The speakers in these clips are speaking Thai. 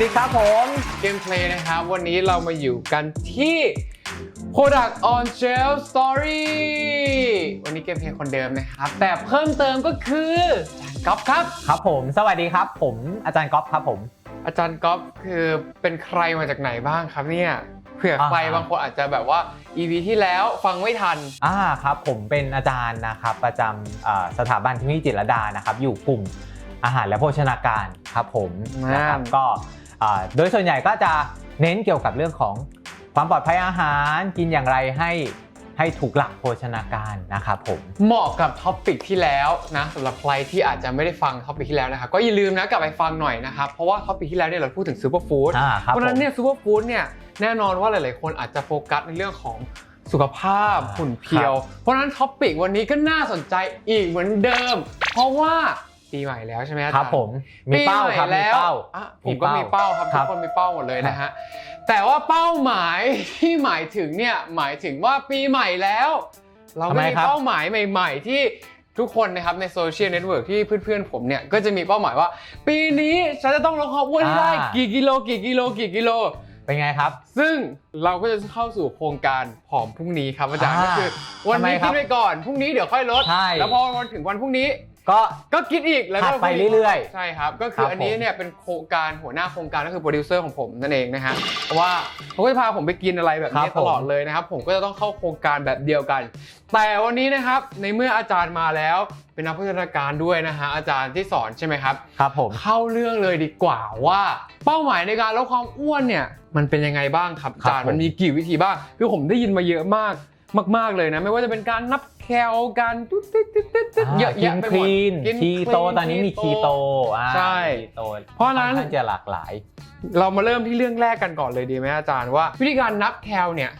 ดีครับผมเกมเพลย์นะครับ วันนี้เรามาอยู่กันที่ Product on Shelf Story วันนี้เกมเพลย์คนเดิมนะครับ แต่เพิ่มเติมก็คืออาจารย์ก๊อฟครับ ครับผม สวัสดีครับ ผมอาจารย์ก๊อฟครับผม อาจารย์ก๊อฟคือเป็นใครมาจากไหนบ้างครับเนี่ยเผื่อใครอ่าบางคนอาจจะแบบว่า EP ที่แล้วฟังไม่ทัน อ่าครับ ผมเป็นอาจารย์นะครับ ประจำอ่าสถาบันเทคโนโลยีจิตรลดานะครับ อยู่กลุ่มอาหารและโภชนาการครับผมนั่นนะครับก็อ่า โดยส่วนใหญ่ก็จะเน้นเกี่ยวกับเรื่องของความปลอดภัยอาหารกินอย่างไรให้ให้ถูกหลักโภชนาการนะครับผมเหมาะกับท็อปิกที่แล้วนะสำหรับใครที่อาจจะไม่ได้ฟังท็อปิกที่แล้วนะครับก็อย่าลืมนะกลับไปฟังหน่อยนะครับเพราะว่าท็อปิกที่แล้วเนี่ยเราพูดถึงซูเปอร์ฟู้ดอ่าครับเพราะฉะนั้นผมเนี่ยซูเปอร์ฟู้ดเนี่ยแน่นอนว่าหลาย ๆ คนอาจจะโฟกัสในเรื่องของสุขภาพอ่าหุ่นเพรียว เพราะฉะนั้นท็อปิกวันนี้ก็น่าสนใจอีกเหมือนเดิม เพราะว่า ปีใหม่แล้วใช่ไหมอาจารย์ครับผมมีเป้าครับปีใหมีแล้วเป้าอะผมก็มีเป้าครับคทุรักบคนมีเป้าหมดเลยนะฮะแต่ว่าเป้าหมายที่หมายถึงเนี่ยหมายถึงว่าปีใหม่แล้ว เราก็ทำไมมีครับเป้าหมายใหม่ ๆ ที่ทุกคนนะครับในโซเชียลเน็ตเวิร์กที่เพื่อนๆผมเนี่ยก็จะมีเป้าหมายว่า ปีนี้ฉันจะต้องลดความอ้วนให้ได้อ่ากี่กิโลกี่กิโลกี่กิโลเป็นไงครับ ซึ่งเราก็จะเข้าสู่โครงการผอมพรุ่งนี้ครับอาจารย์อ่าก็คือ วันนี้ทำไมครักิบนไปก่อนพรุ่งนี้เดี๋ยวค่อยลดใช่แล้วพอวันถึงวันพรุ่งนี้ ก็ก็กินอีกแล้วก็ถัดไปเรื่อย ๆ ใช่ครับ ก็คืครัอบอันนี้ผมเนี่ยเป็นโครงการหัวหน้าโครงการก็คือโปรดิวเซอร์ของผมนั่นเองนะฮะเพราะว่าเขาก็จะพาผมไปกินอะไรแบบนี้ตลอดเลยนะครับ ผมก็จะต้องเข้าโครงการแบบเดียวกัน แต่วันนี้นะครับในเมื่ออาจารย์มาแล้ว เป็นนักพัฒนาการด้วยนะฮะอาจารย์ที่สอนใช่ไหมครับ ครับผม เข้าเรื่องเลยดีกว่าว่าเป้าหมายในการลดความอ้วนเนี่ยมันเป็นยังไงบ้างครับอาจารย์มันมีกี่วิธีบ้างคือผมได้ยินมาเยอะมาก มาก ๆ เลยนะ ไม่ว่าจะเป็นการนับแคลการตุ๊ดติ๊ดติ๊ดติ๊ดติ๊ดเยอะกิแยะนไปคหมดลีนกินคีโต clean ตอนนี้มีคีโตอ่าใช่คีโตเพราะฉะนั้นค่อข้างจะหลากหลาย เรามาเริ่มที่เรื่องแรกกันก่อนเลยดีไหมอาจารย์ว่า วิธีการนับแคลเนี่ย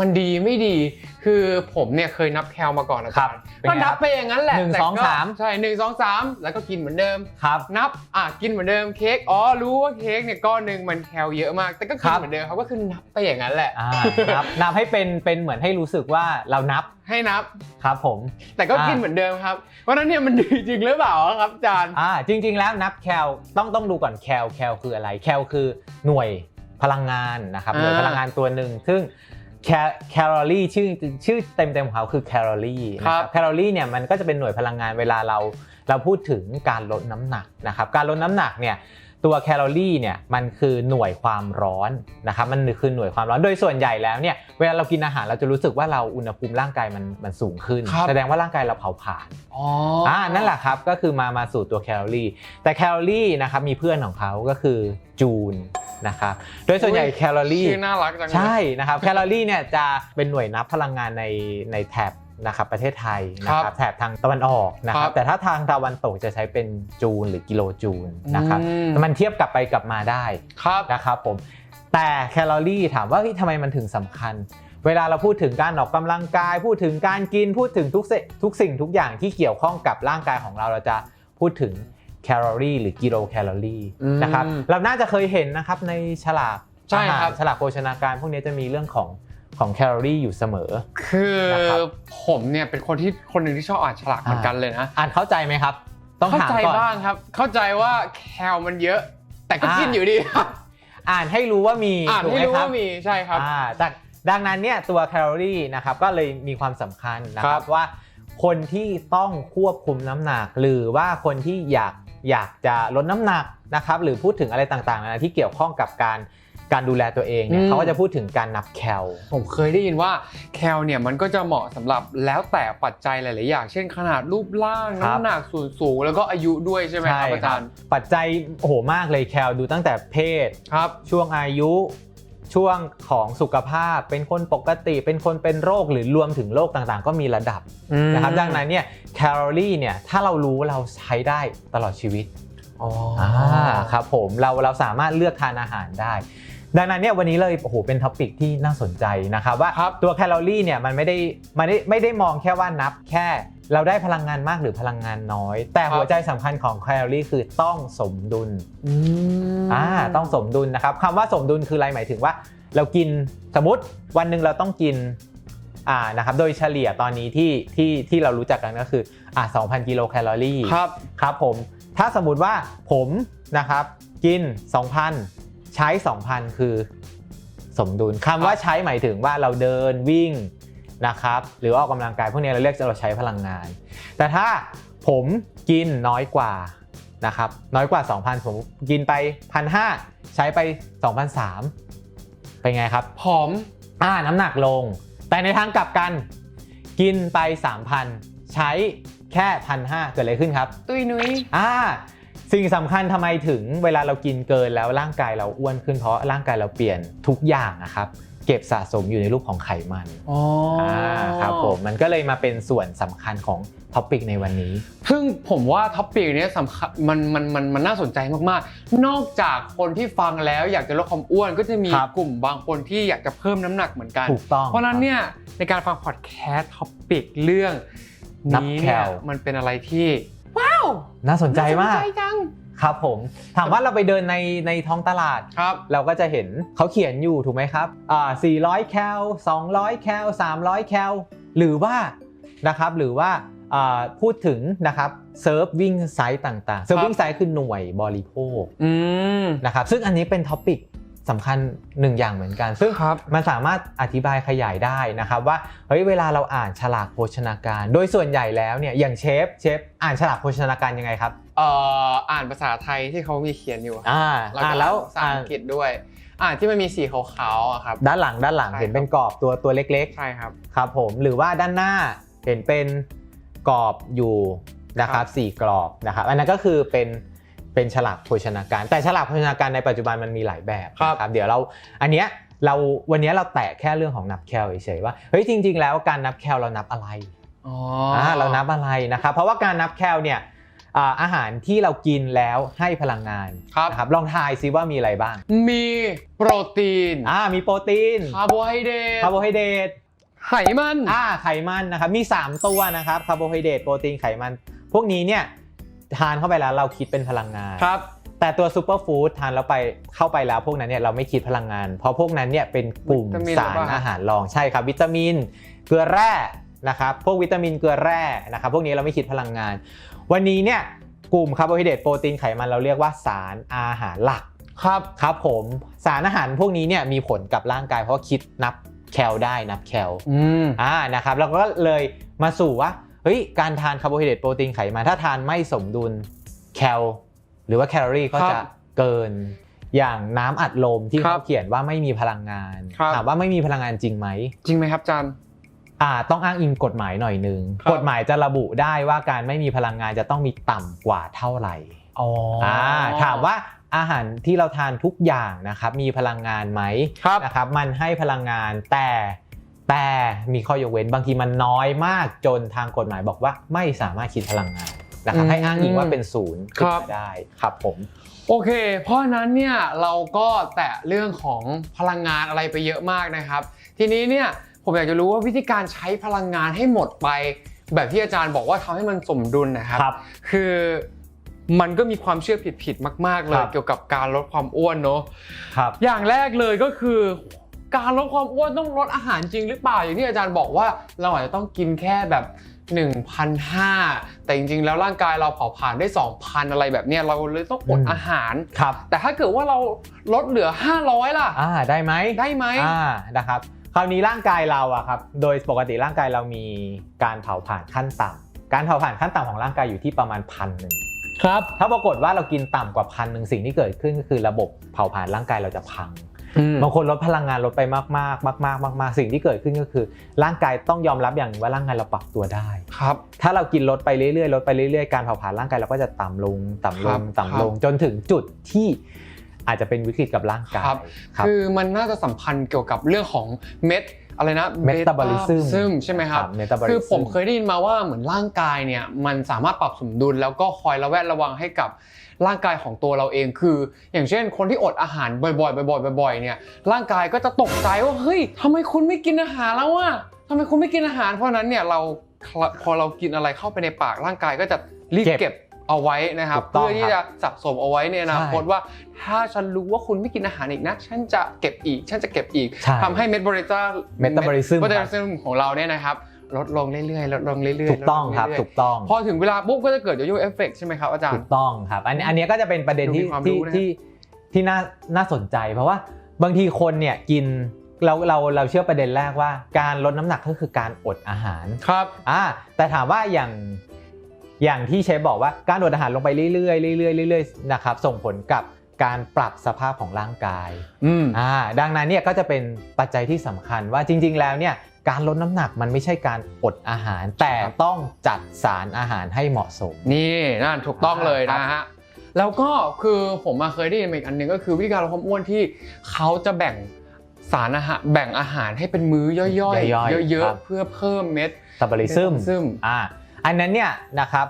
มันดีไม่ดี คือผมเนี่ยเคยนับแคลมาก่อนอาจารย์เป็นก็ไงนัครับบไปอย่างนั้นแหละหนึ่งแต่สองก็สามใช่หนึ่งสองสามแล้วก็กินเหมือนเดิมครับนับอะกินเหมือนเดิมเค้กอ๋อรู้ว่าเค้กเนี่ยก้อนหนึ่งมันแคลเยอะมาก แต่ก็กินครับเหมือนเดิมเขาก็คือนับไปอย่างนั้นแหละอ่านับนับให้เป็นเป็นเหมือนให้รู้สึกว่าเรานับให้นับครับผม แต่ก็อ่ากิกินเหมือนเดิมครับเพราะฉะนั้นเนี่ยมันดีจริงหรือเปล่าครับอาจารย์อ่าจริง ๆ แล้วนับแคลต้องต้องดูก่อนแคลแคลคืออะไรแคลคือหน่วยพลังงานนะครับหน่วยอ่าพลังงานตัวหนึ่งซึ่ง แคแคลอรี่ชื่อชื่อเต็มๆของเขาคือแคลอรี่นะครับแคลอรี่เนี่ยมันก็จะเป็นหน่วยพลังงานเวลาเราเราพูดถึงการลดน้ำหนักนะครับการลดน้ำหนักเนี่ย ตัวแคลอรี่เนี่ยมันคือหน่วยความร้อนนะครับมันคือหน่วยความร้อนโดยส่วนใหญ่แล้วเนี่ยเวลาเรากินอาหารเราจะรู้สึกว่าเราอุณหภูมิร่างกายมันมันสูงขึ้นครับแสดงว่าร่างกายเราเผาผลาญอ๋ออ่านั่นแหละครับก็คือมามาสู่ตัวแคลอรี่ แต่แคลอรี่นะครับมีเพื่อนของเขาก็คือจูลนะครับโดยส่วนใหญ่แคลอรี่ชื่อน่ารักจังเลยใช่นะครับแคลอรี่เนี่ยจะเป็นหน่วยนับพลังงานในในแถบ นะครับประเทศไทยนะครับแถบทางตะวันออกนะครับแต่ถ้าทางตะวันตกจะใช้เป็นจูลหรือกิโลจูลนะครับอืมมันเทียบกลับไปกลับมาได้ครับนะครับผมแต่แคลอรี่ถามว่าเฮ้ยทำไมมันถึงสำคัญ เวลาเราพูดถึงการออกกำลังกาย พูดถึงการกินพูดถึงทุกสิทุกสิ่งทุกอย่างที่เกี่ยวข้องกับร่างกายของเราเราจะพูดถึงแคลอรี่หรือกิโลแคลอรี่อืมนะครับเราน่าจะเคยเห็นนะครับในฉลากใช่ครับอาหาฉลากโภชนาการ พวกนี้จะมีเรื่องของ ของแคลอรี่อยู่เสมอ คือนะครับผมเนี่ยเป็นคนที่คนหนึ่งที่ชอบอ่านฉลากเหมือนกันเลยนะ อ่านเข้าใจไหมครับ ต้องเข้าถามใจก่อนบ้างครับ เข้าใจว่าแคลมันเยอะ แต่ก็อ่ากิกินอยู่ดีครับ อ่านให้รู้ว่ามีอ่านถูกให้ไหมรู้ครับว่ามีใช่ครับอ่าจากดังนั้นเนี่ยตัวแคลอรี่นะครับก็เลยมีความสำคัญนะคครัรับบว่า คนที่ต้องควบคุมน้ำหนัก หรือว่าคนที่อยากอยากจะลดน้ำหนักนะครับหรือพูดถึงอะไรต่างๆนะที่เกี่ยวข้องกับการ การดูแลตัวเองเนี่ยอืมเขาก็จะพูดถึงการนับแคล ผมเคยได้ยินว่าแคลเนี่ยมันก็จะเหมาะสำหรับแล้วแต่ปัจจัยหลาย ๆ อย่าง เช่นขนาดรูปร่างครับน้ำหนักส่วนสูง แล้วก็อายุด้วยใช่ไหมครับอาจารย์ปัจจัยโอ้โหมากเลยแคลดูตั้งแต่เพศครับช่วงอายุช่วงของสุขภาพเป็นคนปกติเป็นคนเป็นโรคหรือรวมถึงโรคต่างๆ ก็มีระดับนะครับดังนั้นเนี่ยแคลอรี่เนี่ยถ้าเรารู้เราใช้ได้ตลอดชีวิตอ๋ออ่าครับผมเราเราสามารถเลือกทานอาหารได้ ดังนั้นเนี่ยวันนี้เลยโอ้โหเป็นท็อปิกที่น่าสนใจนะครับว่าครับตัวแคลอรี่เนี่ยมันไม่ได้ไม่ได้ไม่ได้มองแค่ว่านับแค่เราได้พลังงานมากหรือพลังงานน้อย แต่หัวใจสำคัญของแคลอรี่คือต้องสมดุลอืมอ่าต้องสมดุลนะครับคำว่าสมดุลคืออะไรหมายถึงว่า เรากินสมมติวันหนึ่งเราต้องกินอ่านะครับโดยเฉลี่ยตอนนี้ที่ที่ที่เรารู้จักกันก็คืออ่า2,000 กิโลแคลอรี่ครับครับผมถ้าสมมุติว่าผมนะครับกิน 2,000 ใช้ 2,000 คือสมดุลคำว่าใช้หมายถึงว่าเราเดินวิ่งนะครับ หรือออกกำลังกายพวกนี้เราเรียกเราใช้พลังงาน แต่ถ้าผมกินน้อยกว่านะครับน้อยกว่า 2,000 ผมกินไป 1,500 ใช้ไป2,300เป็นไงครับผอมอ่าน้ำหนักลง แต่ในทางกลับกัน กินไป 3,000 ใช้แค่ 1,500 เกิดอะไรขึ้นครับ ตุยนุ้ยอ่า สิ่งสำคัญทำไมถึงเวลาเรากินเกินแล้วร่างกายเราอ้วนขึ้นเพราะร่างกายเราเปลี่ยนทุกอย่างนะครับเก็บสะสมอยู่ในรูปของไขมันอ๋อออ่าครับผมมันก็เลยมาเป็นส่วนสำคัญของท็อปิกในวันนี้ ซึ่งผมว่าท็อปปิกเนี้ยสำคัญมันมันมันมันน่าสนใจมากๆ นอกจากคนที่ฟังแล้วอยากจะลดความอ้วนก็จะมีครับกลุ่มบางคนที่อยากจะเพิ่มน้ำหนักเหมือนกันถูกต้องเพราะฉะนั้นเนี่ยในการฟังพอดแคสต์ท็อปิกเรื่องนับนี้แคเนี่ยลมันเป็นอะไรที่ ว้าวน่าสนใจมากน่สนใจจังครับผมถามว่าเราไปเดินในในท้องตลาด ครับ เราก็จะเห็นเขาเขียนอยู่ถูกไหมครับอ่า400 แคล 200 แคล 300 แคล หรือว่านะครับหรือว่าอ่าพูดถึงนะครับเซิร์ฟวิ่งไซส์ต่างๆเซิร์ฟวิ่งไซส์คือหน่วยบริโภคอืมนะครับซึ่งอันนี้เป็นท็อปิก สำคัญหนึ่งอย่างเหมือนกัน ซึ่งครับมันสามารถอธิบายขยายได้นะครับว่าเฮ้ยเวลาเราอ่านฉลากโภชนาการ โดยส่วนใหญ่แล้วเนี่ยอย่างเชฟเชฟอ่านฉลากโภชนาการยังไงครับเอ่ออ่านภาษาไทยที่เขามีเขียนอยู่อ่าแล้วอ่าก็นแล้วภาษาอ่าอังกฤษด้วยอ่านที่มันมีสีขาวๆอะครับด้านหลังด้านหลังใช่เห็นครับเป็นกรอบตัวตัวเล็กใช่ครับๆครับผมหรือว่าด้านหน้าเห็นเป็นกรอบอยู่นะครับสี่กรอบนะครับอันนั้นก็คือเป็น เป็นฉลากโภชนาการ แต่ฉลากโภชนาการในปัจจุบันมันมีหลายแบบครับนะเดี๋ยวเราอันเนี้ยเราวันเนี้ยเราแตะแค่เรื่องของนับแคลเฉยๆว่าเฮ้ยจริง ๆ แล้วการนับแคลเรานับอะไรอ๋ออ่าเรานับอะไรนะครับเพราะว่าการนับแคลเนี่ยอ่าอาหารที่เรากินแล้วให้พลังงานครับนะครับลองทายซิว่ามีอะไรบ้าง มีโปรตีนอ่ามีโปรตีนคาร์โบไฮเดรตคาร์โบไฮเดรตไขมันอ่าไขมันนะครับมี 3 ตัวนะครับคาร์โบไฮเดรตโปรตีนไขมัน พวกนี้เนี่ย ทานเข้าไปแล้วเราคิดเป็นพลังงาน ครับ แต่ตัวซูเปอร์ฟู้ดทานแล้วไปเข้าไปแล้วพวกนั้นเนี่ยเราไม่คิดพลังงาน เพราะพวกนั้นเนี่ยเป็นกลุ่มวิตามินสารหรือเปล่า อาหารรองใช่ครับ วิตามิน เกลือแร่นะครับพวกวิตามินเกลือแร่นะครับพวกนี้เราไม่คิดพลังงาน วันนี้เนี่ยกลุ่มคาร์โบไฮเดรตโปรตีนไขมันเราเรียกว่าสารอาหารหลัก ครับครับผมสารอาหารพวกนี้เนี่ยมีผลกับร่างกายเพราะว่าคิดนับแคลได้นับแคล อืม อ่านะครับเราก็เลยมาสู่ว่า เฮ้ยการทานคาร์โบไฮเดรตโปรตีนไขมันถ้าทานไม่สมดุลแคลหรือว่าแคลอรี่ก็ครับจะเกินอย่างน้ำอัดลมที่ครัเขาบเขียนว่าไม่มีพลังงานครับถามว่าไม่มีพลังงานจริงไหมจริงไหมครับอาจารย์อ่าต้องอ้างอิงกฎหมายหน่อยนึงครับกฎหมายจะระบุได้ว่าการไม่มีพลังงานจะต้องมีต่ำกว่าเท่าไหร่อ๋ออ่าถามว่าอาหารที่เราทานทุกอย่างนะครับมีพลังงานไหมครับนะครับมันให้พลังงานแต่ แต่มีข้อยกเว้นบางทีมันน้อยมากจนทางกฎหมายบอกว่าไม่สามารถคิดพลังงานนะครับอืมให้อ้างอิงว่าเป็นศูนย์ขึ้นครับมาได้ครับผมโอเค เพราะฉะนั้นเนี่ยเราก็แตะเรื่องของพลังงานอะไรไปเยอะมากนะครับ ทีนี้เนี่ยผมอยากจะรู้ว่าวิธีการใช้พลังงานให้หมดไป แบบที่อาจารย์บอกว่าทำให้มันสมดุลนะครับครับคือมันก็มีความเชื่อผิดๆมาก ๆ เลคยรับเกี่ยวกับการลดความอ้วนเนาะครับอย่างแรกเลยก็คือ การลดความอ้วนต้องลดอาหารจริงหรือเปล่าอย่างที่อาจารย์บอกว่าเราอาจจะต้องกินแค่แบบ1,500แต่จริงๆ แล้วร่างกายเราเผาผลาญได้ 2,000 อะไรแบบเนี้ยเราเลยต้องอดอืมอาหารครับ แต่ถ้าเกิดว่าเราลดเหลือ 500 ล่ะ อ่าได้ไหมได้ไหมอ่านะครับคราวนี้ร่างกายเราอะครับโดยปกติร่างกายเรามีการเผาผลาญขั้นต่ำการเผาผลาญขั้นต่ำของร่างกายอยู่ที่ประมาณพันหนึ่งครับถ้าปรากฏว่าเรากินต่ำกว่าพันหนึ่งสิ่งที่เกิดขึ้นก็คือระบบเผาผลาญร่างกายเราจะพัง บางคนลดพลังงานลดไปมากๆมากๆมากๆสิ่งที่เกิดขึ้นก็คือ ร่างกายต้องยอมรับอย่างหนึ่งว่าร่างกายเราปรับตัวได้ครับ ถ้าเรากินลดไปเรื่อยๆลดไปเรื่อยๆการเผาผลาญร่างกายเราก็จะต่ำลงต่ำลครังบต่ำลงจนถึงจุดที่อาจจะเป็นวิกฤตกับร่างกายครับครับ คือมันน่าจะสัมพันธ์เกี่ยวกับเรื่องของเม็ด อะไรนะ Metabolism Metabolism ใช่ไหมครับ Metabolism คือผมเคยได้ยินมาว่าเหมือนร่างกายเนี่ยมันสามารถปรับสมดุลแล้วก็คอยระแวดระวังให้กับร่างกายของตัวเราเองคือ อย่างเช่น คนที่อดอาหารบ่อยๆบ่อยๆบ่อยๆเนี่ยร่างกายก็จะตกใจว่าเฮ้ยทำไมคุณไม่กินอาหารแล้วอะทำไมคุณไม่กินอาหาร เพราะฉะนั้นเนี่ยเราพอเรากินอะไรเข้าไปในปากร่างกายก็จะรีบเก็บ เก็บเอาไว้นะครับถูกต้องเพื่อที่จะสะสมเอาไว้ในอนาคตใช่ว่า ถ้าฉันรู้ว่าคุณไม่กินอาหารอีกนะ ฉันจะเก็บอีก ฉันจะเก็บอีกใช่ทำให้เมตาบอลิซ Metabolism เมตาบอลิซึมของเราเนี่ยนะครับลดลงเรื่อยๆลดลงเรื่อยๆถูกต้องลดลครับเยๆถูกต้อง พอถึงเวลาปุ๊บก็จะเกิดโยโย่เอฟเฟกใช่ไหมครับอาจารถูย์กต้องครับ อันอันเนี้ยก็จะเป็นประเด็นที่ดูมีความที่รู้นะที่ที่น่าน่าสนใจ เพราะว่าบางทีคนเนี่ยกินเราเราเราเชื่อประเด็นแรกว่า การลดน้ำหนักก็คือการอดอาหารครับอ่าแต่ถามว่าอย่าง อย่างที่เชฟบอกว่าการอดอาหารลงไปเรื่อยๆเรื่อยๆเรื่อยๆนะครับส่งผลกับการปรับสภาพของร่างกายอืมอ่าดังนั้นเนี่ยก็จะเป็นปัจจัยที่สำคัญว่าจริง ๆ แล้วเนี่ยการลดน้ำหนักมันไม่ใช่การอดอาหาร แต่ต้องจัดสารอาหารให้เหมาะสม นี่นั่นถูกต้องเลยครับนะฮะแล้วก็คือผมมาเคยได้ยินมาอีกอันหนึงก็คือวิธีการลดความอ้วนที่เขาจะแบ่งสารอาหารแบ่งอาหารให้เป็นมื้อย่อยย่อยๆๆเยอะครับๆเพื่อเพิ่มเม็ดตาบอลิซึมซึมอ่า อันนั้นเนี่ยนะครับ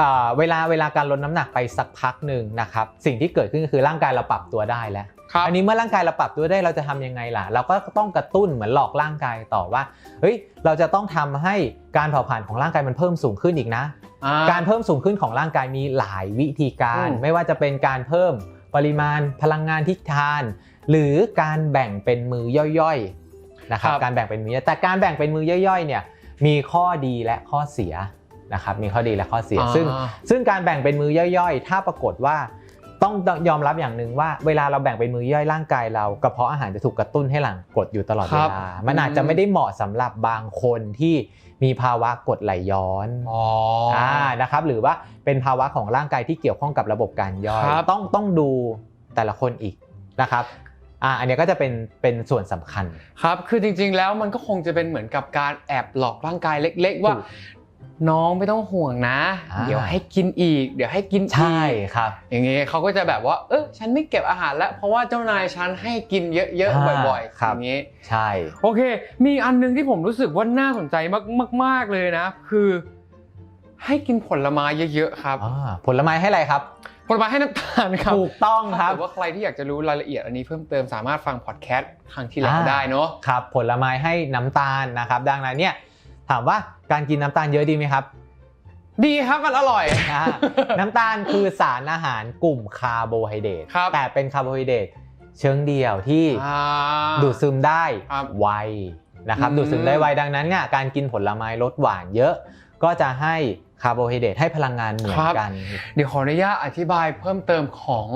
อ่าเวลาเวลาการลดน้ำหนักไปสักพักหนึ่งนะครับสิ่งที่เกิดขึ้นก็คือร่างกายเราปรับตัวได้แล้วครับอันนี้เมื่อร่างกายเราปรับตัวได้เราจะทำยังไงล่ะ เราก็ต้องกระตุ้นเหมือนหลอกร่างกายต่อว่าเฮ้ยเราจะต้องทำให้การเผาผลาญของร่างกายมันเพิ่มสูงขึ้นอีกนะอ่การเพิ่มสูงขึ้นของร่างกายมีหลายวิธีการอืมไม่ว่าจะเป็นการเพิ่มปริมาณพลังงานที่ทาน หรือการแบ่งเป็นมือย่อยๆนะครับการแบ่งเป็นมือแต่การแบ่งเป็นมือย่อยๆเนี่ยมีข้อดีและข้อเสีย นะครับมีข้อดีและข้อเสียอ่าซึ่งซึ่งการแบ่งเป็นมือย่อยๆ ถ้าปรากฏว่าต้องยอมรับอย่างหนึ่งว่าเวลาเราแบ่งเป็นมือย่อยร่างกายเรากระเพาะอาหารจะถูกกระตุ้นให้หลั่งกรดอยู่ตลอดคเวรับลา มันอาจจะไม่ได้เหมาะสำหรับบางคนที่มีภาวะกรดไหลย้อนอ๋อออ่านะครับหรือว่าเป็นภาวะของร่างกายที่เกี่ยวข้องกับระบบการย่อยครับต้องต้องดูแต่ละคนอีกนะครับอ่าอันเนี้ยก็จะเป็นเป็นส่วนสำคัญครับ คือจริงๆแล้วมันก็คงจะเป็นเหมือนกับการแอบหลอกร่างกายเล็ก ๆ ว่าถูก น้องไม่ต้องห่วงนะอ่าเดี๋ยวให้กินอีก เดี๋ยวให้กินอีกใช่ครับ อย่างงี้เขาก็จะแบบว่า เออฉันไม่เก็บอาหารแล้ว เพราะว่าเจ้านายฉันให้กินเยอะอ่าๆบ่อยๆครับอย่างงี้ใช่ โอเค มีอันหนึงที่ผมรู้สึกว่าน่าสนใจมากๆเลยนะ คือ ให้กินผลไม้เยอะๆครับอ่าผลไม้ให้อะไรครับผลไม้ให้น้ำตาลครับถูกต้องครับถ้าเกิดว่าใครที่อยากจะรู้รายละเอียดอันนี้เพิ่มเติมสามารถฟังพอดแคสต์ครั้งที่แล้วอ่าได้เนาะครับผลไม้ให้น้ำตาลนะครับ ดังนั้นเนี่ยถามว่า การกินน้ำตาลเยอะดีไหมครับ ดีครับมันอร่อยอ่าน้ำตาลคือสารอาหารกลุ่มคาร์โบไฮเดรตครับ แต่เป็นคาร์โบไฮเดรตเชิงเดี่ยวที่อ่า ดูดซึมได้ครับไวนะครับอืม ดูดซึมได้ไวดังนั้นเนี่ยการกินผลไม้รสหวานเยอะ ก็จะให้คาร์โบไฮเดรตให้พลังงานเหมือนกัน เดี๋ยวขออนุญาตอธิบายเพิ่มเติมของ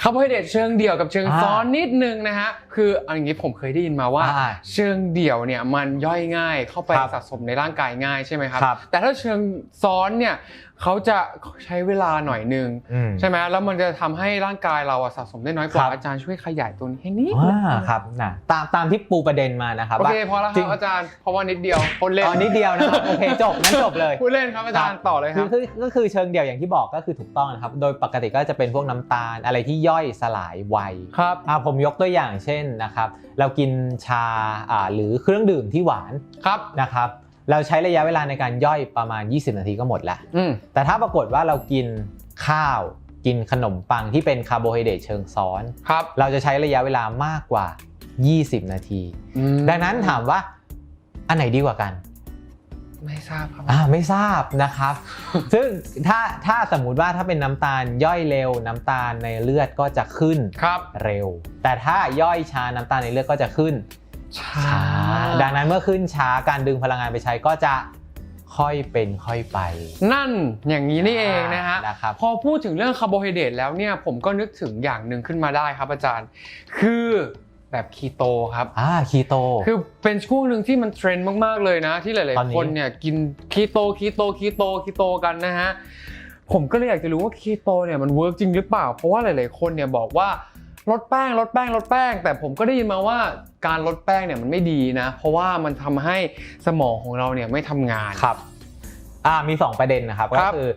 คาร์โบไฮเดรตเชิงเดี่ยวกับเชิงอ่าซ้อนนิดนึงนะฮะคือเอันนี้ผมเคยได้ยินมาว่าอ่า เชิงเดี่ยวเนี่ยมันย่อยง่ายเข้าไปครับสะสมในร่างกายง่ายใช่ไหมครับครับแต่ถ้าเชิงซ้อนเนี่ย เขาจะใช้เวลาหน่อยนึงอืมใช่ไหมแล้วมันจะทำให้ร่างกายเราอะสะสมได้น้อยกว่าครับอาจารย์ช่วยขยายตัวนี้ให้นิดอ่านึงครับนะตามตามที่ปูประเด็นมานะครับโอว่าเคพอแล้วคจริรับงอาจารย์เพราะว่านิดเดียวพูดเล่นตอนนี้เดียวนะครับโอเคจบงั้นจบเลยพูดเล่นครับอาจารย์ต่อเลยคคืรัอบคือก็คือเชิงเดี่ยวอย่างที่บอกก็คือถูกต้องนะครับ โดยปกติก็จะเป็นพวกน้ำตาลอะไรที่ย่อยสลายไวครับอ่าผมยกตัวอย่างเช่นนะครับ เรากินชาอ่าหรือเครื่องดื่มที่หวานครับนะครับ เราใช้ระยะเวลาในการย่อยประมาณ 20 นาทีก็หมดแล้วอืมแต่ถ้าปรากฏว่าเรากินข้าวกินขนมปังที่เป็นคาร์โบไฮเดรตเชิงซ้อนครับเราจะใช้ระยะเวลามากกว่า 20 นาทีอืมดังนั้นถามว่าอันไหนดีกว่ากัน ไม่ทราบครับอ่าไม่ทราบนะครับ ซึ่งถ้าถ้าสมมุติว่าถ้าเป็นน้ำตาลย่อยเร็ว น้ำตาลในเลือดก็จะขึ้นครับเร็ว แต่ถ้าย่อยช้าน้ำตาลในเลือดก็จะขึ้นช้า ช้า ดังนั้นเมื่อขึ้นช้าการดึงพลังงานไปใช้ก็จะค่อยเป็นค่อยไป นั่นอย่างนี้นี่เองนะฮะนะครับพอพูดถึงเรื่องคาร์โบไฮเดรตแล้วเนี่ยผมก็นึกถึงอย่างหนึ่งขึ้นมาได้ครับอาจารย์ คือแบบคีโตครับ อ่า คีโต คือเป็นช่วงหนึ่งที่มันเทรนด์มาก ๆ เลยนะ ที่หลายตอนนี้ๆคนเนี่ยกินคีโต คีโต คีโต คีโตกันนะฮะ ผมก็เลยอยากจะรู้ว่าคีโตเนี่ยมันเวิร์กจริงหรือเปล่า เพราะว่าหลาย ๆ คนเนี่ยบอกว่า ลดแป้งลดแป้งลดแป้ง แต่ผมก็ได้ยินมาว่าการลดแป้งเนี่ยมันไม่ดีนะ เพราะว่ามันทำให้สมองของเราเนี่ยไม่ทำงานครับอ่ามี 2 ประเด็นนะครับคก็รับคือ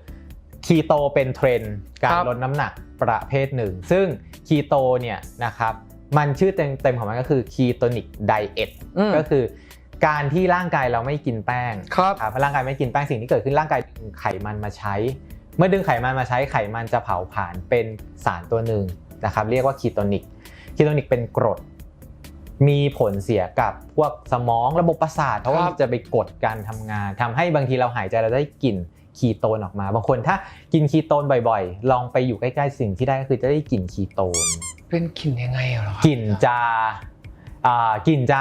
คีโตเป็นเทรนด์กาครรับลดน้ำหนักประเภทหนึ่ง ซึ่งคีโตเนี่ยนะครับมันชื่อเต็มเต็มของมันก็คือคีโตนิกไดเอทอืมก็คือการที่ร่างกายเราไม่กินแป้งครับครับร่างกายไม่กินแป้งสิ่งที่เกิดขึ้นร่างกายดึงไขมันมาใช้ เมื่อดึงไขมันมาใช้ไขมันจะเผาผลาญเป็นสารตัวหนึ่ง นะครับเรียกว่าคีโตนิกคีโตนิกเป็นกรด มีผลเสียกับพวกสมองระบบประสาทเพราะว่าครับมันจะไปกดการทำงานทำให้บางทีเราหายใจเราได้กลิ่นคีโตนออกมา บางคนถ้ากินคีโตนบ่อยๆ ลองไปอยู่ใกล้ๆสิ่งที่ได้ก็คือจะได้กลิ่นคีโตน เป็นกลิ่นยังไงเหรอครับกลิ่นจะอ่ากลิ่นจะ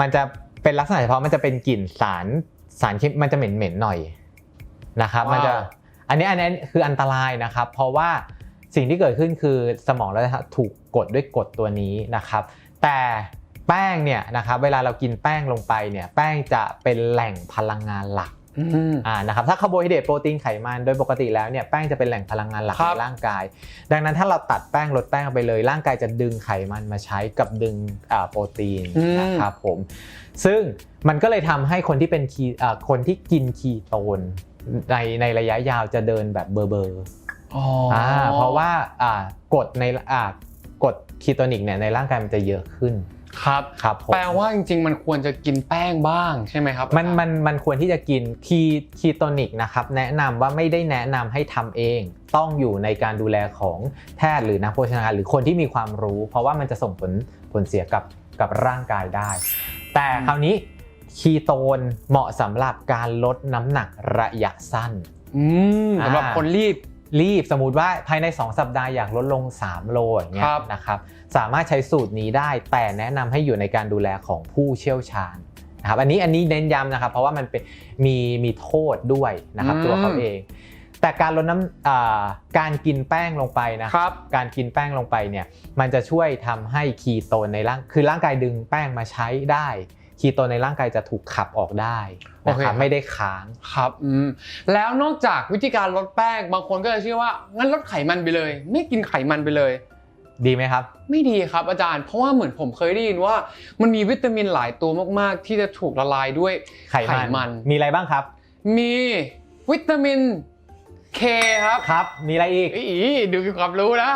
มันจะเป็นลักษณะเฉพาะมันจะเป็นกลิ่นสารสารเคมมันจะเหม็นๆหน่อยนะครับว้าวมันจะอันนี้อันนี้คืออันตรายนะครับ เพราะว่า สิ่งที่เกิดขึ้นคือสมองเราจะถูกกดด้วยกรดตัวนี้นะครับ แต่แป้งเนี่ยนะครับเวลาเรากินแป้งลงไปเนี่ยแป้งจะเป็นแหล่งพลังงานหลักอืมอ่านะครับถ้าคาร์โบไฮเดรตโปรตีนไขมันโดยปกติแล้วเนี่ยแป้งจะเป็นแหล่งพลังงานหลักครับในร่างกาย ดังนั้นถ้าเราตัดแป้งลดแป้งไปเลย ร่างกายจะดึงไขมันมาใช้กับดึงอ่าโปรตีนอืมนะครับผมซึ่งมันก็เลยทำให้คนที่เป็นคีอ่าคนที่กินคีโตนในในระยะยาวจะเดินแบบเบอร์เบอร์ อ๋ออ่าเพราะว่าอ่ากรดในอ่ากรดคีโตนิกเนี่ยในร่างกายมันจะเยอะขึ้นครับครับผมแปลว่าจริง ๆ มันควรจะกินแป้งบ้างใช่ไหมครับ มันมันมันควรที่จะกินคีคีโตนิกนะครับแนะนำว่าไม่ได้แนะนำให้ทำเอง ต้องอยู่ในการดูแลของแพทย์หรือนักโภชนาการหรือคนที่มีความรู้ เพราะว่ามันจะส่งผลผลเสียกับกับร่างกายได้ แต่คราวนี้คีโตนเหมาะสำหรับการลดน้ำหนักระยะสั้นอืมสำหรับอ่าคนรีบ รีบสมมติว่าภายใน 2 สัปดาห์อยากลดลง 3 โลอย่างเงี้คยรับนะครับสามารถใช้สูตรนี้ได้ แต่แนะนำให้อยู่ในการดูแลของผู้เชี่ยวชาญนะครับอันนี้อันนี้เน้นย้ำนะครับ เพราะว่ามันเป็นมีมีโทษด้วยนะครับตัวเขาเอง แต่การลดน้ำอ่าการกินแป้งลงไปนะครับ การกินแป้งลงไปเนี่ยมันจะช่วยทำให้คีโตนในร่างคือร่างกายดึงแป้งมาใช้ได้ คีโตนในร่างกายจะถูกขับออกได้นะโอเคคครัรับบไม่ได้ค้างครับอืมแล้วนอกจากวิธีการลดแป้งบางคนก็จะเชื่อว่างั้นลดไขมันไปเลย ไม่กินไขมันไปเลย ดีไหมครับ ไม่ดีครับอาจารย์เพราะว่าเหมือนผมเคยได้ยินว่า มันมีวิตามินหลายตัวมากๆ ที่จะถูกละลายด้วยไขมันไขมันมีอะไรบ้างครับ มีวิตามิน เคครับครับ มีอะไรอีก อีดูมีความรู้นะ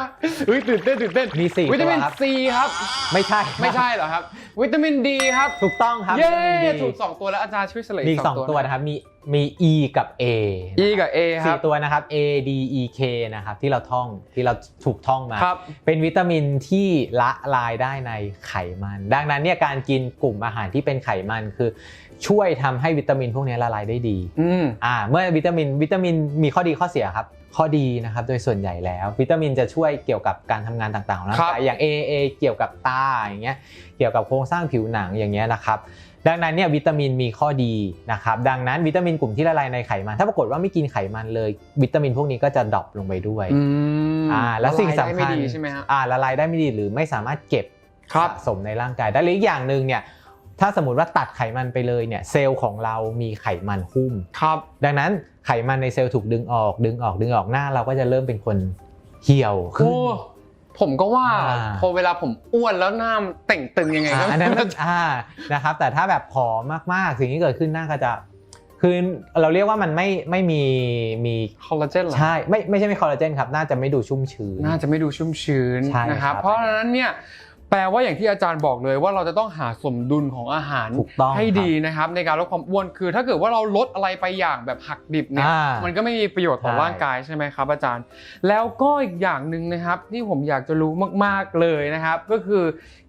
อุ้ยตื่นเต้นตื่นเต้นมีสี่วิตามินตัวครับ ซีครับ ไม่ใช่ไม่ใช่เหรอครับ วิตามินดีครับ ถูกต้องครับเย้วิตามิน D ถูกสองตัวแล้วอาจารย์ช่วยเฉลยมีอีกสองตัวนะครับ มีมี E กับ A นะ E กับ A ครัสี่บตัวนะครับ A D E K นะครับที่เราท่องที่เราถูกท่องมา ครับ เป็นวิตามินที่ละลายได้ในไขมัน ดังนั้นเนี่ยการกินกลุ่มอาหารที่เป็นไขมันคือ ช่วยทำให้วิตามินพวกนี้ละลายได้ดีอืมอ่าเมื่อวิตามินวิตามินมีข้อดีข้อเสียครับ ข้อดีนะครับโดยส่วนใหญ่แล้ว วิตามินจะช่วยเกี่ยวกับการทำงานต่างๆของร่างครักายบอย่าง A A เกี่ยวกับตาอย่างเงี้ยเกี่ยวกับโครงสร้างผิวหนังอย่างเงี้ยนะครับดังนั้นเนี่ยวิตามินมีข้อดีนะครับดังนั้นวิตามินกลุ่มที่ละลายในไขมัน ถ้าปรากฏว่าไม่กินไขมันเลย วิตามินพวกนี้ก็จะดรอปลงไปด้วยอืมอ่าแล้วสิ่งละลายได้สำไม่คัญดีใช่ไหมฮะอ่าละลายได้ไม่ดีหรือไม่สามารถเก็บครับสะสมในร่างกายได้หรืออีกอย่างหนึ่งเนี่ย ถ้าสมมติว่าตัดไขมันไปเลยเนี่ยเซลล์ของเรามีไขมันหุ้ม ครับ ดังนั้นไขมันในเซลล์ถูกดึงออกดึงออกดึงออกหน้าเราก็จะเริ่มเป็นคนเหี่ยวขึ้น โอ้ผมก็ว่าอ่า พอเวลาผมอ้วนแล้วหน้ามันเต่งตึงยังไงอ่าก็อันนั้นมันอ่านะครับ แต่ถ้าแบบผอมมากๆ สิ่งที่เกิดขึ้นหน้าก็จะคือเราเรียกว่ามันไม่ไม่มีมีคอลลาเจนเหรอ ใช่ไม่ไม่ใช่ไม่คอลลาเจนครับ น่าจะไม่ดูชุ่มชื้น น่าจะไม่ดูชุ่มชื้นใช่นะครับ ครับเพราะฉะนั้นเนี่ย แปลว่าอย่างที่อาจารย์บอกเลยว่าเราจะต้องหาสมดุลของอาหารถูกต้องให้ครับดีนะครับ ในการลดความอ้วนคือถ้าเกิดว่าเราลดอะไรไปอย่างแบบหักดิบเนี่ยอ่ามันก็ไม่มีประโยชน์ต่อใช่ร่างกายใช่ไหมครับ อาจารย์ แล้วก็อีกอย่างหนึ่งนะครับที่ผมอยากจะรู้มากๆเลยนะครับ ก็คือ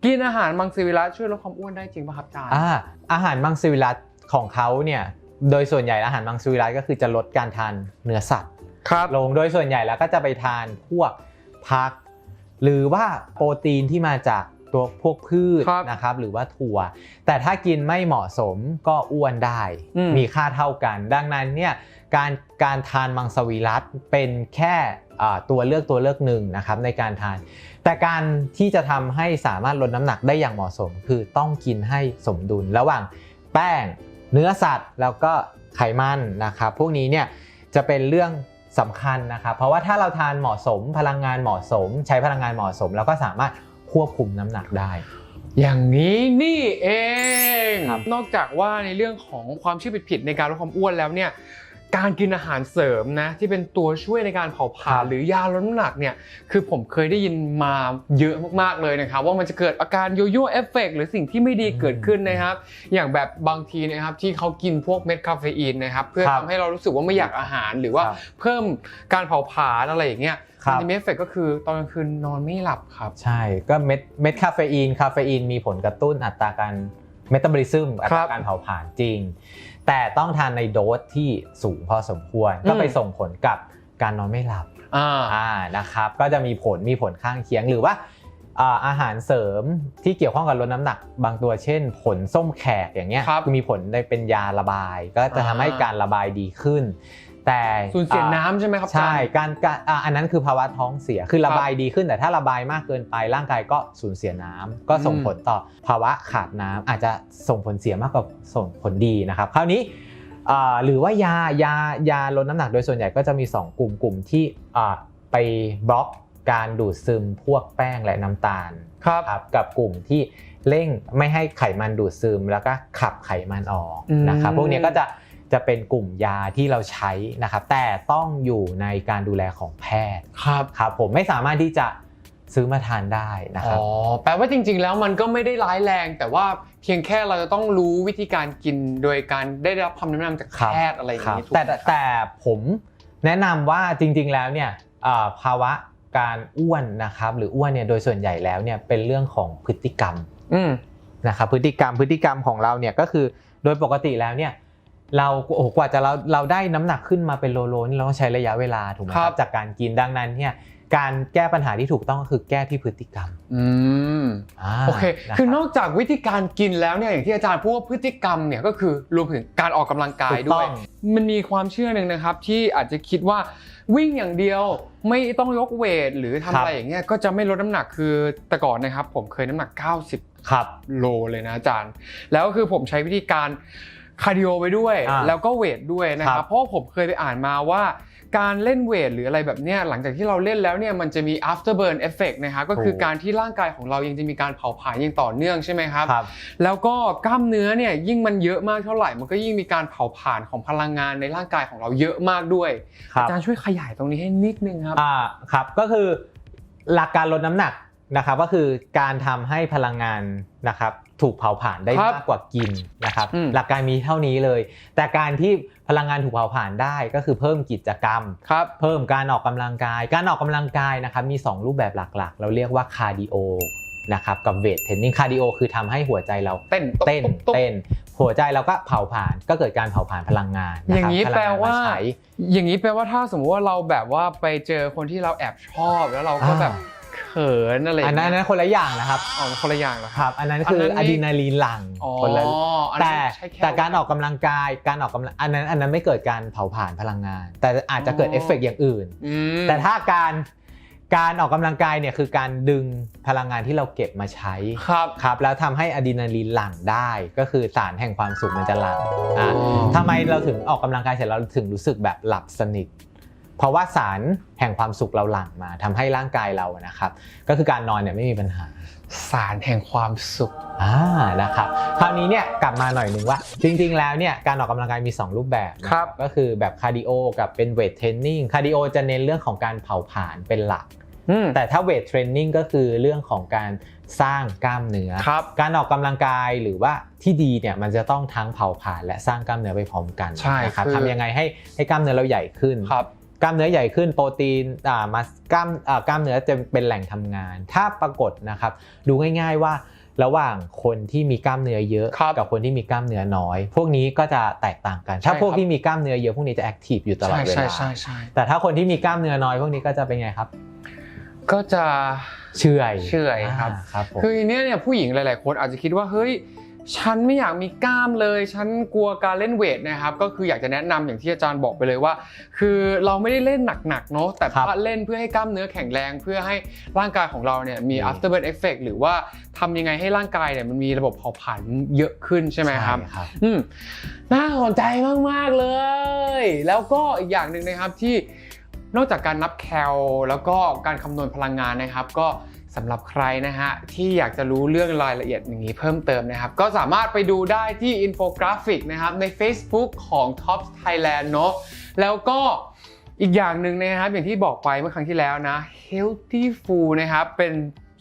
กินอาหารมังสวิรัตช่วยลดความอ้วนได้จริงป่ะครับอาจารย์อ่าอาหารมังสวิรัตของเขาเนี่ยโดยส่วนใหญ่อาหารมังสวิรัตก็คือจะลดการทานเนื้อสัตว์ครับลงโดยส่วนใหญ่แล้วก็จะไปทานพวกผัก หรือว่าโปรตีนที่มาจากตัวพวกพืชครับนะครับหรือว่าถั่ว แต่ถ้ากินไม่เหมาะสมก็อ้วนได้อืมมีค่าเท่ากัน ดังนั้นเนี่ยการการทานมังสวิรัตเป็นแค่อ่าตัวเลือกตัวเลือกหนึ่งนะครับในการทาน แต่การที่จะทำให้สามารถลดน้ำหนักได้อย่างเหมาะสม คือต้องกินให้สมดุลระหว่างแป้ง เนื้อสัตว์แล้วก็ไขมันนะครับพวกนี้เนี่ยจะเป็นเรื่อง สำคัญนะครับ เพราะว่าถ้าเราทานเหมาะสมพลังงานเหมาะสม ใช้พลังงานเหมาะสม เราก็สามารถควบคุมน้ำหนักได้ อย่างนี้นี่เองครับนอกจากว่าในเรื่องของความเชื่อผิดๆในการลดความอ้วนแล้วเนี่ย การกินอาหารเสริมนะที่เป็นตัวช่วยในการเผาผลาญหรือยาลดน้ำหนักเนี่ยคือผมเคยได้ยินมาเยอะมากๆเลยนะครับว่ามันจะเกิดอาการโยโย่เอฟเฟกหรือสิ่งที่ไม่ดีเกิดขึ้นนะครับ อย่างแบบบางทีนะครับที่เขากินพวกเม็ดคาเฟอีนนะครับเพื่อครับทำให้เรารู้สึกว่าไม่อยากอาหารหรือว่าครับเพิ่มการเผาผลาญอะไรอย่างเงี้ยครับมันจะมีเอฟเฟกก็คือตอนกลางคืนนอนไม่หลับครับ ใช่ ก็เม็ดเม็ดคาเฟอีน คาเฟอีนมีผลกระตุ้นอัตราการเมตาบอลิซึมอัตราการเผาผลาญจริง แต่ต้องทานในโดสที่สูงพอสมควร ก็ไปอืมส่งผลกับการนอนไม่หลับอ่าอ่านะครับก็จะมีผลมีผลข้างเคียงหรือว่าอ่าอาหารเสริมที่เกี่ยวข้องกับลดน้ำหนักบางตัวเช่น ผลส้มแขกอย่างเงี้ยครับมีผลได้เป็นยาระบาย ก็จะทำให้อ่าการระบายดีขึ้น แต่สูญเสียอ่าน้ำใช่ไหมครับอาจาใช่รย์การการอ่าอันนั้นคือภาวะท้องเสียคือระครับบายดีขึ้นแต่ถ้าระบายมากเกินไปร่างกายก็สูญเสียน้ำก็ส่งอืมผลต่อภาวะขาดน้ำอาจจะส่งผลเสียมากกว่าส่งผลดีนะครับ คราวนี้อ่าหรือว่ายายายาลดน้ำหนักโดยส่วนใหญ่ก็จะมี 2 กลุ่มกลุ่มที่อ่าไปบล็อกการดูดซึมพวกแป้งและน้ำตาลครับครับกับกลุ่มที่เร่งไม่ให้ไขมันดูดซึมแล้วก็ขับไขมันออกอืมนะครับพวกนี้ก็จะ จะเป็นกลุ่มยาที่เราใช้นะครับ แต่ต้องอยู่ในการดูแลของแพทย์ครับครับผมไม่สามารถที่จะซื้อมาทานได้นะคอ๋รับอแปลว่าจริง ๆ แล้วมันก็ไม่ได้ร้ายแรง แต่ว่าเพียงแค่เราจะต้องรู้วิธีการกินโดยการได้รับคำแนะนำจากครับแพทย์อะไรอย่างครับนี้ถูกแต่ไหมแต่ครับแต่ผมแนะนำว่าจริง ๆ แล้วเนี่ยอ่าภาวะการอ้วนนะครับหรืออ้วนเนี่ยโดยส่วนใหญ่แล้วเนี่ยเป็นเรื่องของพฤติกรรมอืมนะครับพฤติกรรมพฤติกรรมของเราเนี่ยก็คือโดยปกติแล้วเนี่ย เราโอ้โหกว่าจะเราเราได้น้ำหนักขึ้นมาเป็นโลโลนี่เราต้องใช้ระยะเวลาถูกไหมคครัรับบ จากการกินดังนั้นเนี่ยการแก้ปัญหาที่ถูกต้องก็คือแก้ที่พฤติกรรมอืมาโอเคนะคือรับนอกจากวิธีการกินแล้วเนี่ยอย่างที่อาจารย์พูดว่าพฤติกรรมเนี่ยก็คือรวมถึงการออกกำลังกายถูกด้ต้วอย ง มันมีความเชื่อหนึ่งนะครับที่อาจจะคิดว่าวิ่งอย่างเดียวไม่ต้องยกเวทหรือทำอะไรอย่างเงี้ยก็จะไม่ลดน้ำหนักคือแต่ก่อนนะครับ ผมเคยน้ำหนัก 90 ครับ โลเลยนะอาจารย์ แล้วก็คือผมใช้วิธีการ คาร์ดิโอไปด้วย อ่าแล้วก็เวทด้วยนะคครัรับบ เพราะว่าผมเคยไปอ่านมาว่า การเล่นเวทหรืออะไรแบบเนี้ยหลังจากที่เราเล่นแล้วเนี่ยมันจะมี afterburn effect นะครับก็คือถูกการที่ร่างกายของเรายังจะมีการเผาผลาญอย่างต่อเนื่องใช่ไหมครับ ครับ แล้วก็กล้ามเนื้อเนี่ยยิ่งมันเยอะมากเท่าไหร่ มันก็ยิ่งมีการเผาผลาญของพลังงานในร่างกายของเราเยอะมากด้วยครับ อาจารย์ช่วยขยายตรงนี้ให้นิดนึงครับ อ่าครับก็คือหลักการลดน้ำหนักนะครับก็คือการทำให้พลังงานนะครับ ถูกเผาผลาญได้ครับมากกว่ากินนะครับอืมหลักการมีเท่านี้เลย แต่การที่พลังงานถูกเผาผลาญได้ก็คือเพิ่มกิจกรรมครับเพิ่มการออกกำลังกาย การออกกำลังกายนะครับมี 2 รูปแบบหลักๆ เราเรียกว่าคาร์ดิโอนะครับกับเวทเทรนนิ่งคาร์ดิโอคือทำให้หัวใจเราเต้นตุ๊บเต้นตุ๊บตุ๊บเต้นหัวใจเราก็เผาผลาญก็เกิดการเผาผลาญพลังงานนะครับอย่างนี้พแปลงงนมว่าใช้อย่างนี้แปลว่าถ้าสมมติว่าเราแบบว่าไปเจอคนที่เราแอบชอบแล้วเราก็อ่าแบบเขินอะไรอันนั้นอันนั้นคนละอย่างนะครับอ๋อคนละอย่างเหรอครับ อันนั้นคืออัอะนนั้นนี่ดรีนาลีนหลั่งอ๋อคนละอันนั้นแต่ใช่แค่ แต่การออกกำลังกายการออกกำลังอันนั้นอันนั้นไม่เกิดการเผาผลาญพลังงาน แต่อาจจะเกิดอ๋อ เอฟเฟกต์อย่างอื่น อืมแต่ถ้าการการออกกำลังกายเนี่ยคือการดึงพลังงานที่เราเก็บมาใช้ ครับ ครับแล้วทำให้อะดรีนาลีนหลั่งได้ก็คือสารแห่งความสุขมันจะหลั่งอะอ๋อทำไมเราถึงออกกำลังกายเสร็จเราถึงรู้สึกแบบหลับสนิท เพราะว่าสารแห่งความสุขเราหลั่งมาทำให้ร่างกายเรานะครับ ก็คือการนอนเนี่ยไม่มีปัญหา สารแห่งความสุขอ่านะครับคราวนี้เนี่ยกลับมาหน่อยหนึ่งว่า จริง ๆ แล้วเนี่ยการออกกำลังกายมี 2 รูปแบบนะครับก็คือแบบคาร์ดิโอกับเป็นเวทเทรนนิ่งคาร์ดิโอจะเน้นเรื่องของการเผาผลาญเป็นหลักอืมแต่ถ้าเวทเทรนนิ่งก็คือเรื่องของการสร้างกล้ามเนื้อครับการออกกำลังกายหรือว่าที่ดีเนี่ยมันจะต้องทั้งเผาผลาญและสร้างกล้ามเนื้อไปพร้อมกันใช่นะครับคือทำยังไงให้ให้กล้ามเนื้อเราใหญ่ขึ้นครับ กล้ามเนื้อใหญ่ขึ้นโปรตีนอ่ามากล้ามอ่ากล้ามเนื้อจะเป็นแหล่งทำงาน ถ้าปรากฏนะครับ ดูง่าย ๆว่าระหว่างคนที่มีกล้ามเนื้อเยอะครับกับคนที่มีกล้ามเนื้อน้อย พวกนี้ก็จะแตกต่างกัน ถ้าใช่พวกครับที่มีกล้ามเนื้อเยอะพวกนี้จะแอคทีฟอยู่ตลอดใช่เวใช่ลาใช่ใช่แต่ถ้าคนที่มีกล้ามเนื้อน้อยพวกนี้ก็จะเป็นไงครับ ก็จะเชื่อยเฉื่อยครับาครับผมคือเนี้ยเนี่ยผู้หญิงหลาย ๆ คนอาจจะคิดว่าเฮ้ย ฉันไม่อยากมีกล้ามเลย ฉันกลัวการเล่นเวทนะครับ ก็คืออยากจะแนะนำอย่างที่อาจารย์บอกไปเลยว่า คือเราไม่ได้เล่นหนักๆเนาะ แต่ว่าเล่นเพื่อให้กล้ามเนื้อแข็งแรง เพื่อให้ร่างกายของเราเนี่ยมี afterburn effect หรือว่าทำยังไงให้ร่างกายเนี่ยมันมีระบบเผาผลาญเยอะขึ้นใช่ไหมครับครับอืมน่าสนใจมากๆเลย แล้วก็อีกอย่างหนึ่งนะครับที่นอกจากการนับแคลแล้วก็การคำนวณพลังงานนะครับ ก็สำหรับใครนะฮะที่อยากจะรู้เรื่องรายละเอียดอย่างนี้เพิ่มเติมนะครับ ก็สามารถไปดูได้ที่อินโฟกราฟิกนะครับใน Facebook ของ Top Thailand เนอะแล้วก็อีกอย่างหนึ่งนะครับอย่างที่บอกไปเมื่อครั้งที่แล้วนะ Healthy Food นะครับเป็น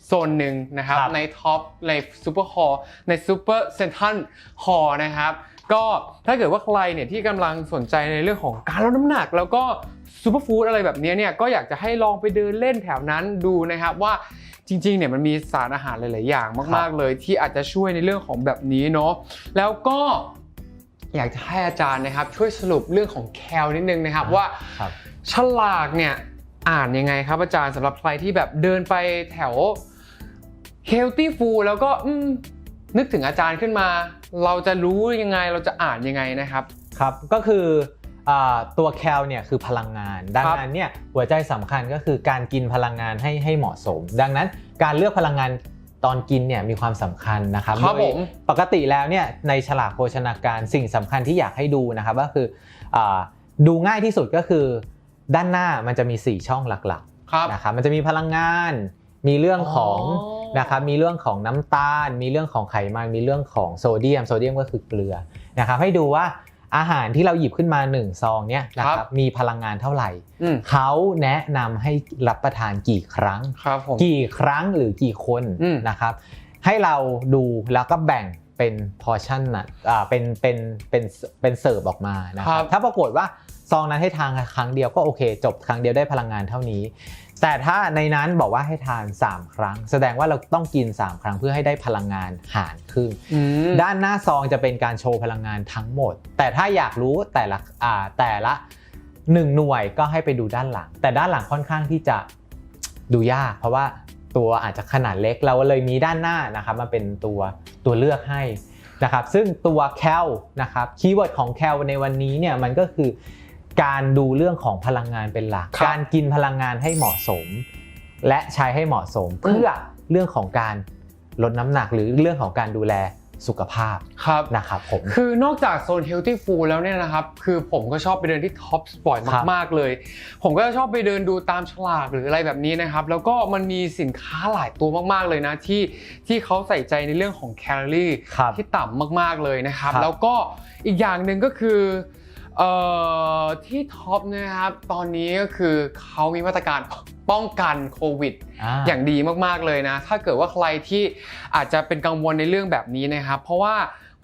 โซนหนึ่งนะครับครับในท็อปในซูเปอร์ฮอลในซูเปอร์เซนทันฮอลนะครับก็ถ้าเกิดว่าใครเนี่ยที่กำลังสนใจในเรื่องของการลดน้ำหนัก แล้วก็ซูเปอร์ฟู้ดอะไรแบบนี้เนี่ยก็อยากจะให้ลองไปเดินเล่นแถวนั้นดูนะครับว่า จริงๆเนี่ยมันมีสารอาหารหลาย ๆ อย่างมาก ๆ เลยที่อาจจะช่วยในเรื่องของแบบนี้เนาะแล้วก็อยากจะให้อาจารย์นะครับ ช่วยสรุปเรื่องของแคลนิดนึงนะครับว่าครับฉลากเนี่ยอ่านยังไงครับ อาจารย์สำหรับใครที่แบบเดินไปแถว healthy food แล้วก็อืมนึกถึงอาจารย์ขึ้นมา เราจะรู้ยังไงเราจะอ่านยังไงนะครับครับ ก็คืออ่า ตัวแคลเนี่ยคือพลังงาน ดังนั้นเนี่ยหัวใจสำคัญก็คือการกินพลังงานให้ให้เหมาะสม ดังนั้นการเลือกพลังงานตอนกินเนี่ยมีความสำคัญนะครับครับโดยผมปกติแล้วเนี่ยในฉลากโภชนาการสิ่งสำคัญที่อยากให้ดูนะครับก็คืออาดูง่ายที่สุดก็คือ ด้านหน้ามันจะมี 4 ช่องหลักครับๆนะครับมันจะมีพลังงาน มีเรื่องของอ๋อนะครับมีเรื่องของน้ำตาล มีเรื่องของไขมันมีเรื่องของโซเดียม โซเดียมก็คือเกลือนะครับให้ดูว่า อาหารที่เราหยิบขึ้นมา1ซองเนี่ยนะครับมีพลังงานเท่าไหร่อืมเขาแนะนำให้รับประทานกี่ครั้งครับผมกี่ครั้งหรือกี่คนอืมนะครับ ให้เราดูแล้วก็แบ่งเป็นพอชั่นนะอ่าเป็นเป็นเป็นเป็นเสิร์ฟออกมานะคครัรับบถ้าปรากฏว่าซองนั้นให้ทานครั้งเดียวก็โอเค จบครั้งเดียวได้พลังงานเท่านี้ แต่ถ้าในนั้นบอกว่าให้ทาน 3 ครั้ง แสดงว่าเราต้องกิน 3 ครั้งเพื่อให้ได้พลังงานหารครึ่งอืมด้านหน้าซองจะเป็นการโชว์พลังงานทั้งหมด แต่ถ้าอยากรู้แต่ละอ่าแต่ละหนึ่งหน่วยก็ให้ไปดูด้านหลัง แต่ด้านหลังค่อนข้างที่จะดูยาก เพราะว่าตัวอาจจะขนาดเล็กเราเลยมีด้านหน้านะครับมาเป็นตัวตัวเลือกให้นะครับซึ่งตัวแคลนะครับคีย์เวิร์ดของแคลในวันนี้เนี่ยมันก็คือ การดูเรื่องของพลังงานเป็นหลักครับการกินพลังงานให้เหมาะสม และใช้ให้เหมาะสม เพื่อเรื่องของการลดน้ำหนักหรือเรื่องของการดูแลสุขภาพครับนะครับผมคือนอกจากโซน healthy food แล้วเนี่ยนะครับ คือผมก็ชอบไปเดินที่ Top Spot ครับมาก ๆ เลย ผมก็จะชอบไปเดินดูตามฉลากหรืออะไรแบบนี้นะครับ แล้วก็มันมีสินค้าหลายตัวมาก ๆ เลยนะ ที่ที่เขาใส่ใจในเรื่องของแคลอรี่ครับที่ต่ำมาก ๆ เลยนะครับครับ แล้วก็อีกอย่างหนึ่งก็คือ เอ่อที่ท็อปนะครับตอนนี้ก็คือเขามีมาตรการป้องกันโควิด อย่างดีมากๆเลยนะ ถ้าเกิดว่าใครที่อาจจะเป็นกังวลในเรื่องแบบนี้นะครับ เพราะว่า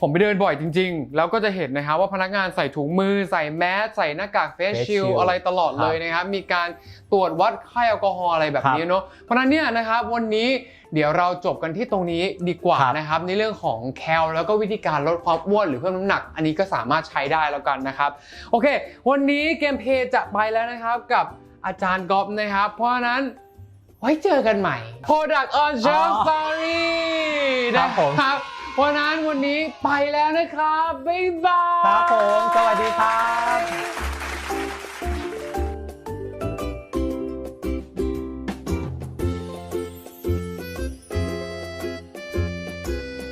ผมไปเดินบ่อยจริง ๆ แล้วก็จะเห็นนะครับว่าพนักงานใส่ถุงมือ ใส่แมสใส่หน้ากากเฟส Face ชิล shield อะไรตลอดครับเลยนะครับมีการตรวจวัดค่าแอลกอฮอล์อะไรแบบนี้เนาะเพราะฉะนั้นเนี่ยนะครับวันนี้เดี๋ยวเราจบกันที่ตรงนี้ดีกว่าครับ นะครับ ในเรื่องของแคลแล้วก็วิธีการลดความอ้วนหรือเพิ่มน้ำหนัก อันนี้ก็สามารถใช้ได้แล้วกันนะครับ โอเค วันนี้เกมเพลย์จะไปแล้วนะครับกับอาจารย์ก๊อฟนะครับ เพราะฉะนั้นไว้เจอกันใหม่ Product on Shelf อ๋อ Story ครันะบผม พราะนั้นวันนี้ไปแล้วนะครับ บ๊ายบาย ครับผม สวัสดีครับ